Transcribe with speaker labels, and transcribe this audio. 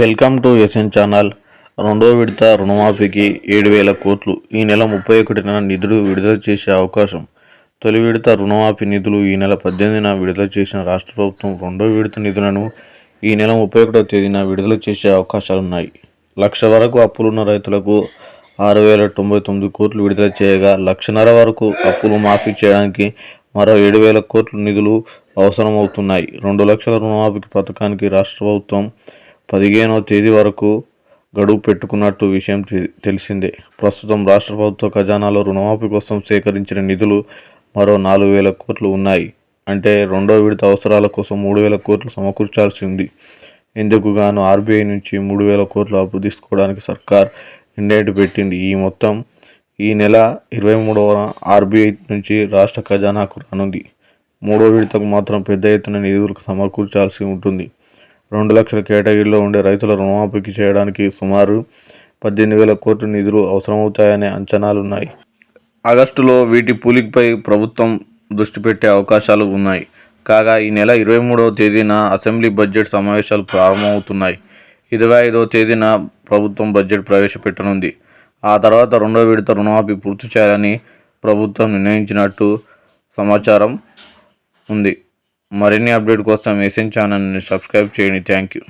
Speaker 1: Welcome to SN channel. రెండో విడత రుణమాఫీకి ఏడు వేల కోట్లు. ఈ నెల ముప్పై ఒకటిన నిధులు విడుదల చేసే అవకాశం. తొలి విడత రుణమాఫీ నిధులు ఈ నెల పద్దెనిమిదిన విడుదల చేసిన రాష్ట్ర ప్రభుత్వం రెండో విడత నిధులను ఈ నెల ముప్పై ఒకటో తేదీన విడుదల చేసే అవకాశాలున్నాయి లక్ష వరకు అప్పులున్న రైతులకు ఆరు వేల తొంభై తొమ్మిది కోట్లు విడుదల చేయగా లక్షన్నర వరకు అప్పులు మాఫీ చేయడానికి మరో ఏడు వేల కోట్ల నిధులు అవసరమవుతున్నాయి. రెండు లక్షల రుణమాఫీ పథకానికి రాష్ట్ర ప్రభుత్వం పదిహేనో తేదీ వరకు గడువు పెట్టుకున్నట్టు విషయం తె- తెలిసిందే. ప్రస్తుతం రాష్ట్ర ప్రభుత్వ ఖజానాలో రుణమాఫీ కోసం సేకరించిన నిధులు మరో నాలుగు వేల కోట్లు ఉన్నాయి. అంటే రెండో విడత అవసరాల కోసం మూడు వేల కోట్లు సమకూర్చాల్సి ఉంది. ఇందుకు గాను ఆర్బీఐ నుంచి మూడు వేల కోట్లు అప్పు తీసుకోవడానికి సర్కార్ ఇండేట్ పెట్టింది. ఈ మొత్తం ఈ నెల ఇరవై మూడవ ఆర్బీఐ నుంచి రాష్ట్ర ఖజానాకు రానుంది. మూడో విడతకు మాత్రం పెద్ద ఎత్తున నిధులు సమకూర్చాల్సి ఉంటుంది. రెండు లక్షల కేటగిరీలో ఉండే రైతుల రుణమాఫీకి చేయడానికి సుమారు పద్దెనిమిది వేల కోట్ల నిధులు అవసరమవుతాయనే అంచనాలున్నాయి. ఆగస్టులో వీటి పూలికపై ప్రభుత్వం దృష్టి పెట్టే అవకాశాలు ఉన్నాయి. కాగా ఈ నెల ఇరవై మూడవ తేదీన అసెంబ్లీ బడ్జెట్ సమావేశాలు ప్రారంభమవుతున్నాయి. ఇరవై ఐదవ తేదీన ప్రభుత్వం బడ్జెట్ ప్రవేశపెట్టనుంది. ఆ తర్వాత రెండో విడత రుణమాఫీ పూర్తి చేయాలని ప్రభుత్వం నిర్ణయించినట్టు సమాచారం ఉంది. మరిన్ని అప్డేట్ కోసం ఎస్ఎన్ ఛానల్ని సబ్స్క్రైబ్ చేయండి. Thank you.